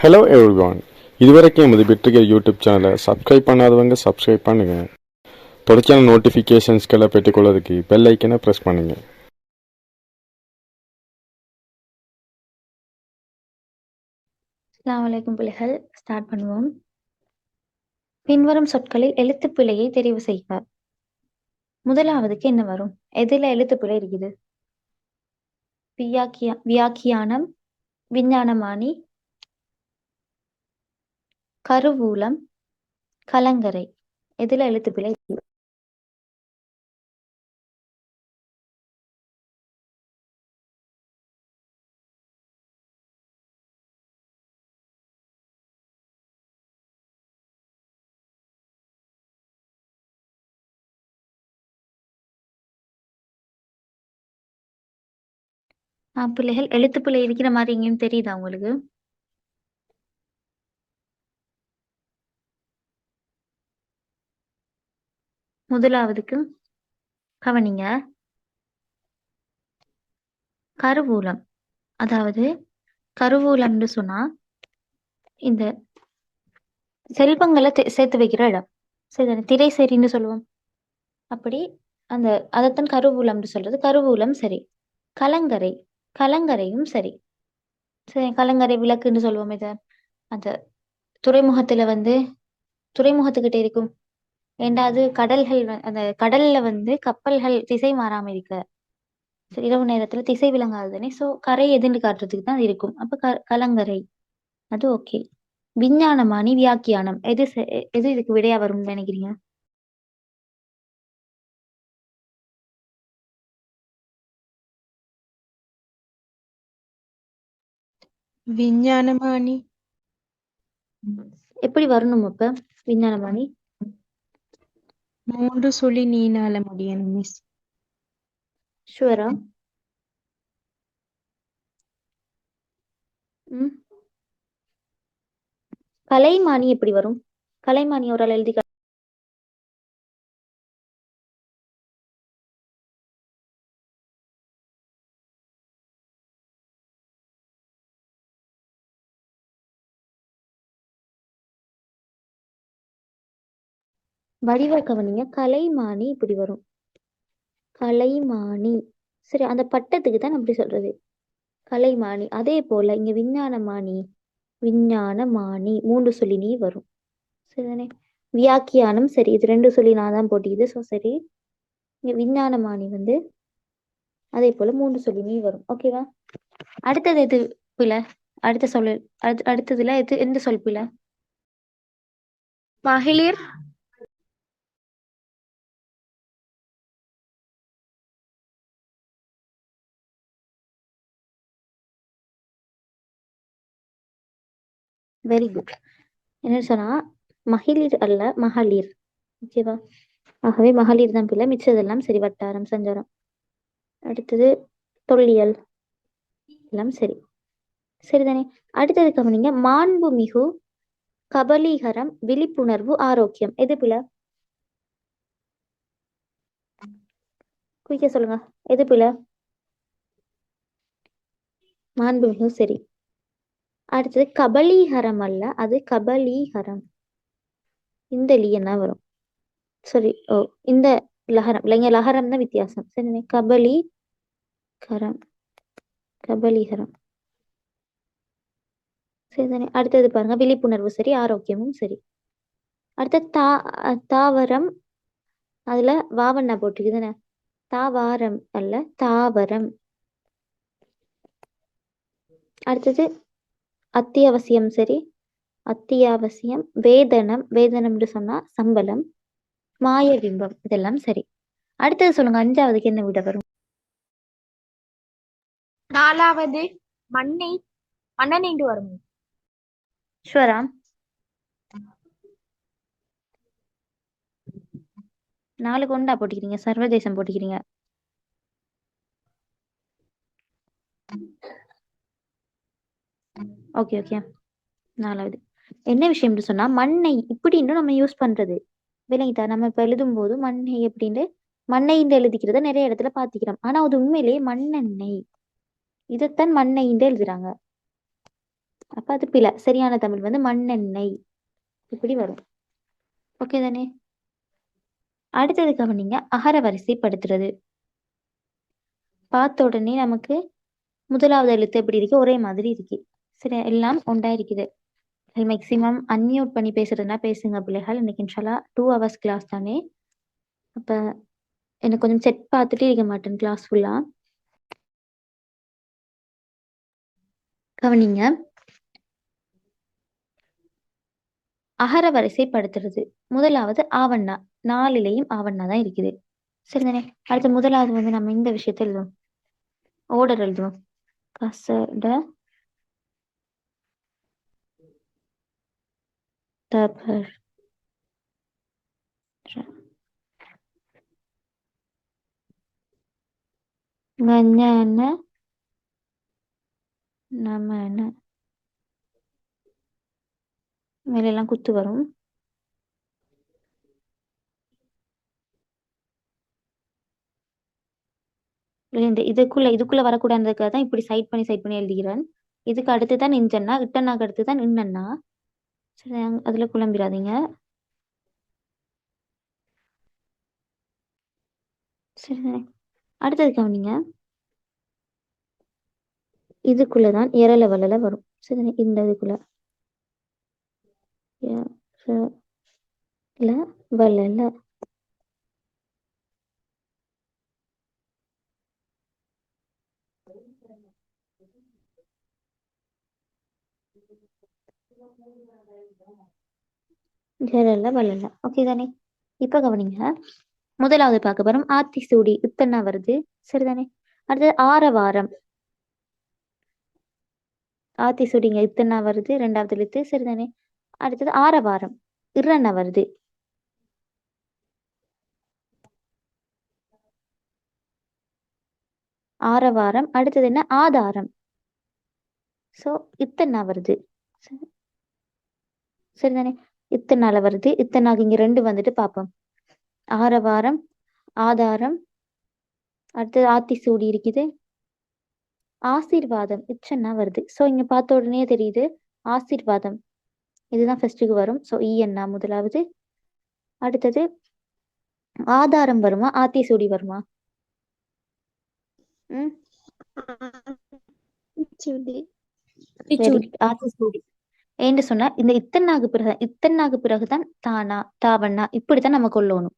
Hello everyone இதுவரைக்கும் எமது வெற்றிகர் யூடியூப் சேனலை சப்ஸ்கிரைப் பண்ணாதவங்க சப்ஸ்கிரைப் பண்ணுங்க. தொடர்ச்சியான நோட்டிஃபிகேஷன்ஸ்களை பெற்றுக்கொள்வதற்கு பெல் ஐக்கனை ப்ரெஸ் பண்ணுங்க. அஸ்லாம் வலைக்கும் பிள்ளைகள். ஸ்டார்ட் பண்ணுவோம். பின்வரும் சொற்களில் எழுத்து பிழையை தெரிவு செய்க. முதலாவதுக்கு என்ன வரும்? எதுல எழுத்து பிழை இருக்குது? வியாக்கியா வியாக்கியானம் விஞ்ஞானமானி கருவூலம் கலங்கரை. எதுல எழுத்து பிழை. பிள்ளைகள் எழுத்துப் இருக்கிற மாதிரி எங்கேயும் தெரியுதா உங்களுக்கு? முதலாவதுக்கு கவனிங்க. கருவூலம். அதாவது கருவூலம்னு சொன்னா இந்த செல்வங்களை சேர்த்து வைக்கிற இடம். சரி திரை சரின்னு சொல்லுவோம். அப்படி அந்த அதைத்தான் கருவூலம்னு சொல்றது. கருவூலம் சரி. கலங்கரை. கலங்கரையும் சரி. சரி கலங்கரை விளக்குன்னு சொல்லுவோம் இத. அந்த துறைமுகத்துல வந்து துறைமுகத்துக்கிட்ட இருக்கும். ரெண்டாவது கடல்கள் அந்த கடல்ல வந்து கப்பல்கள் திசை மாறாம இருக்க. இரவு நேரத்துல திசை விளங்காதுதானே சோ கரை எதுன்னு காட்டுறதுக்கு தான் இருக்கும். அப்ப க கலங்கரை. அது ஓகே விஞ்ஞானமானி வியாக்கியானம். எது எது இதுக்கு விடையா வரும்னு நினைக்கிறீங்க? விஞ்ஞானமானி. எப்படி வரணும் அப்ப? விஞ்ஞானமானி? மூன்று சுழி நீனால முடியணும் மிஸ் ஷுவரா ம். கலைமானி எப்படி வரும்? கலைமானி ஒரு ஆள் எழுதி வடிவ கவனிங்க. கலைமானி இப்படி வரும். கலைமானி. சரி அந்த பட்டத்துக்கு தான் அப்படி சொல்றது. கலைமானி. அதே போல இங்க விஞ்ஞானமானி விஞ்ஞானமானி மூன்று சொல்லி நீ வரும். சரிதானே? வியாக்கியானம் சரி இது ரெண்டு சொல்லி நான் தான் போட்டிக்குது. ஸோ சரி. இங்க விஞ்ஞானமானி வந்து அதே போல மூன்று சொல்லி நீ வரும் ஓகேவா அடுத்தது எது பிள்ளை? அடுத்த சொல்லு அடுத்ததுல எது எந்த சொல் பில மகளிர் வெரி குட் என்ன சொன்னா மகளிர் அல்ல மகளிர். ஓகேவா ஆகவே மகளிர் தான் பிள்ளை. மிச்சதெல்லாம் சரி வட்டாரம் சஞ்சாரம். அடுத்தது தொல்லியல். எல்லாம் சரி. சரிதானே? அடுத்தது கவனிங்க மாண்புமிகு கபலீகரம் விழிப்புணர்வு ஆரோக்கியம். எது பிள்ளை? குயிக்க சொல்லுங்க. எது பிள்ளை? மாண்புமிகு சரி. அடுத்தது கபலீகரம் அல்ல அது கபலீகரம் இந்த லீயன் தான் வரும்? சரி ஓ இந்த லகரம் இல்லைங்க லகரம் தான் வித்தியாசம். சரிண்ணே கபலி கரம் கபலீகரம் சரிதானே அடுத்தது பாருங்க விழிப்புணர்வு சரி ஆரோக்கியமும் சரி. அடுத்த தா தாவரம் அதுல வாவண்ணா போட்டுக்குதுதானே தாவாரம் அல்ல தாவரம். அடுத்தது அத்தியாவசியம் சரி? அத்தியாவசியம் வேதனம் வேதனம்னு சொன்னா சம்பளம் மாயபிம்பம் இதெல்லாம் சரி. அடுத்தது சொல்லுங்க அஞ்சாவதுக்கு என்ன விட வரும்? நாலாவது மண்ணை மன்னனின்று வரும். ஷுவரா நாலு கொண்டா போட்டுக்கிறீங்க சர்வதேசம் போட்டுக்கிறீங்க. ஓகே ஓகே நாலாவது. என்ன விஷயம்னு சொன்னா மண்ணை இப்படின்னு நம்ம யூஸ் பண்றது. விளங்கிட்டா? நம்ம இப்ப எழுதும் போது மண்ணை எப்படின்னு மண்ணைன்னு எழுதிக்கிறத நிறைய இடத்துல பாத்திக்கிறோம் ஆனா அது உண்மையிலேயே மண்ணெண்ணெய். இதைத்தான் மண்ணெய்ன்னு எழுதுறாங்க. அப்ப அது பில சரியான தமிழ் வந்து மண்ணெண்ணெய். இப்படி வரும். ஓகே தானே? அடுத்தது கவனிங்க. அகர வரிசைப்படுத்துறது. பார்த்த உடனே நமக்கு முதலாவது எழுத்து எப்படி இருக்கு? ஒரே மாதிரி இருக்கு. சரி எல்லாம் ஒன்றா இருக்குது மேக்சிமம் அன்மியூட் பண்ணி பேசுறதுனா பேசுங்க பிள்ளைகள். இன்னைக்கு இன்ஷால்லா டூ ஹவர்ஸ் கிளாஸ் தானே. அப்ப எனக்கு கொஞ்சம் செட் பார்த்துட்டே இருக்க மாட்டேன் கிளாஸ் ஃபுல்லா கவனிங்க. அகர வரிசைப்படுத்துறது. முதலாவது ஆவண்ணா. நாலுலேயும் ஆவண்ணா தான் இருக்குது. சரி தானே அடுத்து முதலாவது வந்து நம்ம இந்த விஷயத்தை எழுதுவோம். ஓர்டர் எழுதுவோம். கசட தபர் ஞன நமன மேலெல்லாம் குத்து வரும் இந்த இதுக்குள்ள இதுக்குள்ள வரக்கூடாதுக்காக தான் இப்படி சைட் பண்ணி சைட் பண்ணி எழுதுகிறேன். இதுக்கு அடுத்து தான் இஞ்சன்னா இட்டன்னாக்கு அடுத்து தான் இன்னன்னா. சரி அதில் குழம்பிடாதீங்க சரி அடுத்தது கவனிங்க. இதுக்குள்ளதான் இறல வளல வரும். சரி இந்த இதுக்குள்ள. எ- வளல ஜெரல்ல வளல ஓகே தானே? இப்ப கவனிங்க. முதலாவது பார்க்க போறோம். ஆத்திசூடி இத்தனை வருது. சரிதானே? அடுத்தது ஆரவாரம். ஆத்தி சூடிங்க இத்தனை வருது. ரெண்டாவது எழுத்து சரிதானே? அடுத்தது ஆரவாரம். இரண வருது. ஆரவாரம். அடுத்தது என்ன? ஆதாரம். சோ இத்தனை வருது. சரி- சரிதானே? இத்தனால வருது? இத்தனாக இங்க ரெண்டு வந்துட்டு பார்ப்போம் ஆரவாரம் ஆதாரம் அடுத்தது ஆத்திசூடி இருக்குது. ஆசீர்வாதம் இச்சன்னா வருது. சோ இங்க பார்த்த உடனே தெரியுது ஆசீர்வாதம். இதுதான் ஃபர்ஸ்ட்டுக்கு வரும். சோ ஈயன்னா முதலாவது. அடுத்தது ஆதாரம் வருமா? ஆத்திசூடி வருமா? ம்? இச்சுடி Very good. ஆத்திசூடி. ஏன்னு சொன்னா இந்த இத்தனாகு பிறகு இத்தனாகு பிறகுதான் தானா தாவண்ணா இப்படித்தான் நம்ம கொள்ளணும்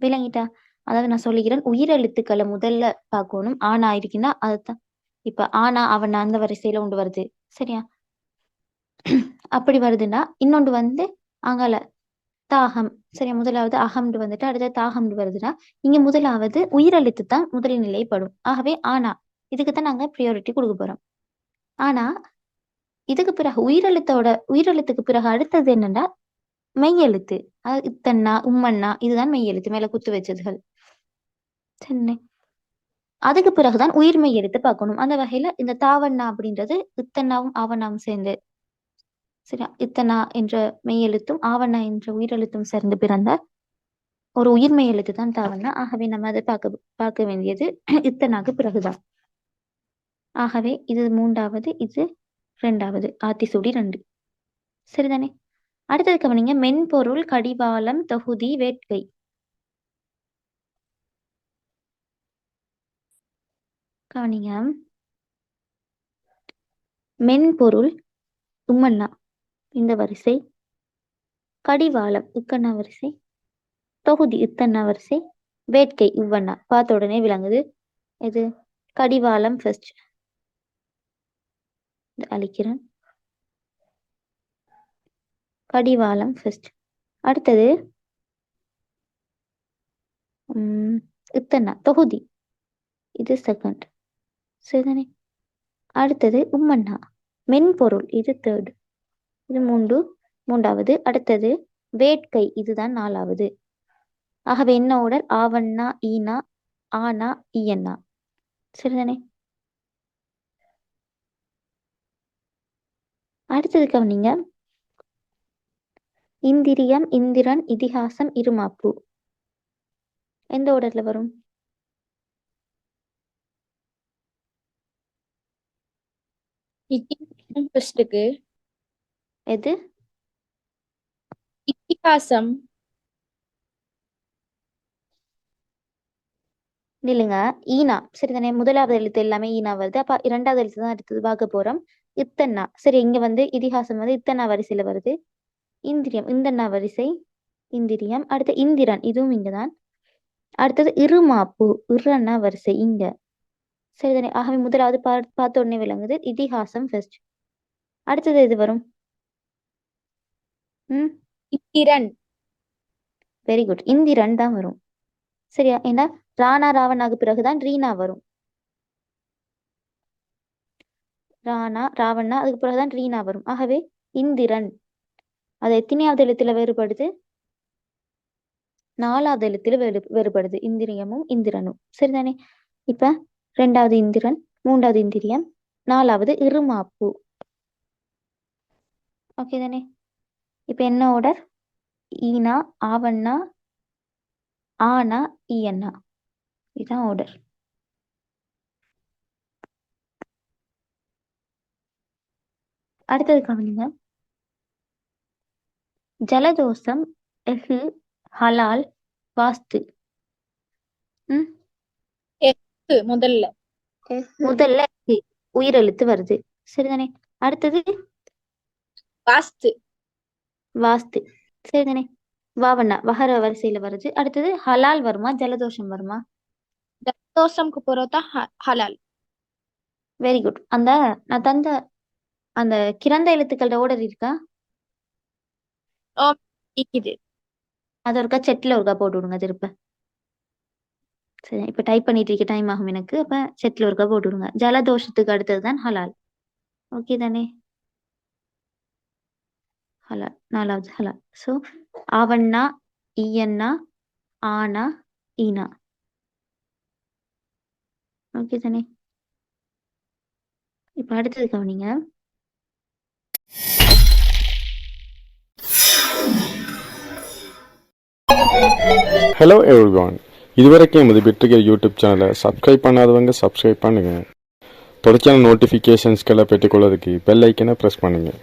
விளங்கிட்டா? அதாவது நான் சொல்லிக்கிறேன் உயிரெழுத்துக்களை முதல்ல பார்க்கணும். ஆனா இருக்குன்னா அதுதான். இப்ப ஆனா அவனா அந்த வரிசையில ஒன்று வருது. சரியா? அப்படி வருதுன்னா இன்னொன்று வந்து அங்கல தாகம். சரியா? முதலாவது அகம்னு வந்துட்டு அடுத்த தாகம்னு வருதுன்னா இங்க முதலாவது உயிரெழுத்து தான் முதல் நிலைப்படும். ஆகவே ஆனா இதுக்கு தான் நாங்க ப்ரியாரிட்டி கொடுக்க போறோம். ஆனா இதுக்கு பிறகு உயிரெழுத்தோட உயிரெழுத்துக்கு பிறகு அடுத்தது என்னன்னா மெய்யெழுத்து. இத்தண்ணா இத்தன்னா உம்மன்னா இதுதான் மெய்யெழுத்து மேல குத்து வச்சதுகள். சென்னை. அதுக்கு பிறகுதான் உயிர்மை எழுத்து பார்க்கணும். அந்த வகையில இந்த தாவண்ணா அப்படின்றது இத்தன்னாவும் ஆவண்ணாவும் சேர்ந்து சரியா? இத்தனா என்ற மெய்யெழுத்தும் ஆவண்ணா என்ற உயிரெழுத்தும் சேர்ந்து பிறந்த ஒரு உயிர்மை எழுத்து தான் தாவண்ணா. ஆகவே நம்ம அதை பார்க்க பார்க்க வேண்டியது இத்தனாக்கு பிறகுதான். ஆகவே இது மூன்றாவது இது ரெண்டாவது ஆத்திசூடி ரெண்டு. சரிதானே? அடுத்தது கவனிங்க மென்பொருள் கடிவாளம் தொகுதி வேட்கை. கவனிங்க. மென்பொருள் உம்மண்ணா இந்த வரிசை. கடிவாளம் இக்கண்ணா வரிசை. தொகுதி இத்தண்ணா வரிசை. வேட்கை இவ்வண்ணா. பார்த்த உடனே விளங்குது. இது கடிவாளம் ஃபர்ஸ்ட் அழிக்கிறேன். கடிவாளம் ஃபர்ஸ்ட் அடுத்தது உம் இத்தனை தொகுதி. இது செகண்ட் சரிதானே? அடுத்தது உம்மண்ணா மென்பொருள் இது தேர்ட் இது மூன்று மூன்றாவது. அடுத்தது வேட்கை இதுதான் நாலாவது. ஆகவே என்ன ஓடர் ஆவண்ணா ஈனா ஆனா ஈயண்ணா. சரிதானே? அடுத்தது கவனிங்க. இந்திரியம் இந்திரன் இதிகாசம் இருமாப்பு. எந்த ஓர்டர்ல வரும்? எது? இத்திகாசம் இல்லைங்க ஈனா. சரிதானே? முதலாவது எழுத்து எல்லாமே ஈனா வருது. அப்ப இரண்டாவது எழுத்து தான் அடுத்தது பார்க்க போறோம். இத்தன்னா. சரி இங்க வந்து இதிகாசம் வந்து இத்தன்னா வரிசையில வருது. இந்திரியம். இந்தண்ணா வரிசை இந்திரியம். அடுத்து இந்திரன். இதுவும் இங்கதான். அடுத்தது இருமாப்பு. இறன்னா வரிசை இங்க. சரிதானே? ஆகவே முதலாவது பார்த்த உடனே விளங்குது. இதிகாசம் ஃபர்ஸ்ட் அடுத்தது எது வரும்? ம்? இத்திரன் வெரி குட் இந்திரன் தான் வரும். சரியா? ஏன்னா ராணா ராவணாக்கு பிறகுதான் ரீனா வரும். ராணா ராவணா அதுக்கு பிறகுதான் ரீனா வரும். ஆகவே இந்திரன். அது எத்தனையாவது எழுத்துல வேறுபடுது? நாலாவது எழுத்துல வேறு வேறுபடுது. இந்திரியமும் இந்திரனும். சரிதானே? இப்ப ரெண்டாவது இந்திரன் மூன்றாவது இந்திரியம் நாலாவது இருமாப்பு. ஓகே தானே? இப்ப என்ன ஆர்டர் ஈனா ஆவண்ணா ஆனா ஈயண்ணா. இதுதான் ஆர்டர் அடுத்தது கவனிங்க. ஜலதோஷம் எஃகு ஹலால் வாஸ்து. முதல்ல. முதல்ல உயிரெழுத்து வருது. சரிதானே? அடுத்தது? வாஸ்து. வாஸ்து. சரிதானே? வாவண்ணா வகர வரிசையில வருது. அடுத்தது ஹலால் வருமா ஜலதோஷம் வருமா? தோசம்க்கு போறதா ஹலால். வெரி குட் அந்த நான் தந்த அந்த கிறந்த எழுத்துக்களோட ஓடர் இருக்கா? இருக்குது. அது ஒருக்கா செட்ல ஒருக்கா போட்டு விடுங்க திருப்ப. சரி இப்ப டைப் பண்ணிட்டு இருக்க டைம் ஆகும் எனக்கு. அப்ப செட்ல ஒருக்கா போட்டு விடுங்க. ஜலதோஷத்துக்கு அடுத்தது தான் ஹலால். ஓகே தானே? ஹலால் நாலாவது ஹலால். ஸோ ஆவண்ணா ஈயண்ணா ஆனா ஈனா. ஓகே தானே. இப்போ அடுத்தது கவனிங்க. ஹலோ எவ்ரிவான் இதுவரைக்கும் எமது வெற்றிகர் யூடியூப் சேனலை சப்ஸ்கிரைப் பண்ணாதவங்க சப்ஸ்கிரைப் பண்ணுங்கள் தொடர்ச்சியான நோட்டிஃபிகேஷன்ஸ்களை பெற்றுக்கொள்வதற்கு பெல் ஐக்கனை ப்ரெஸ் பண்ணுங்கள்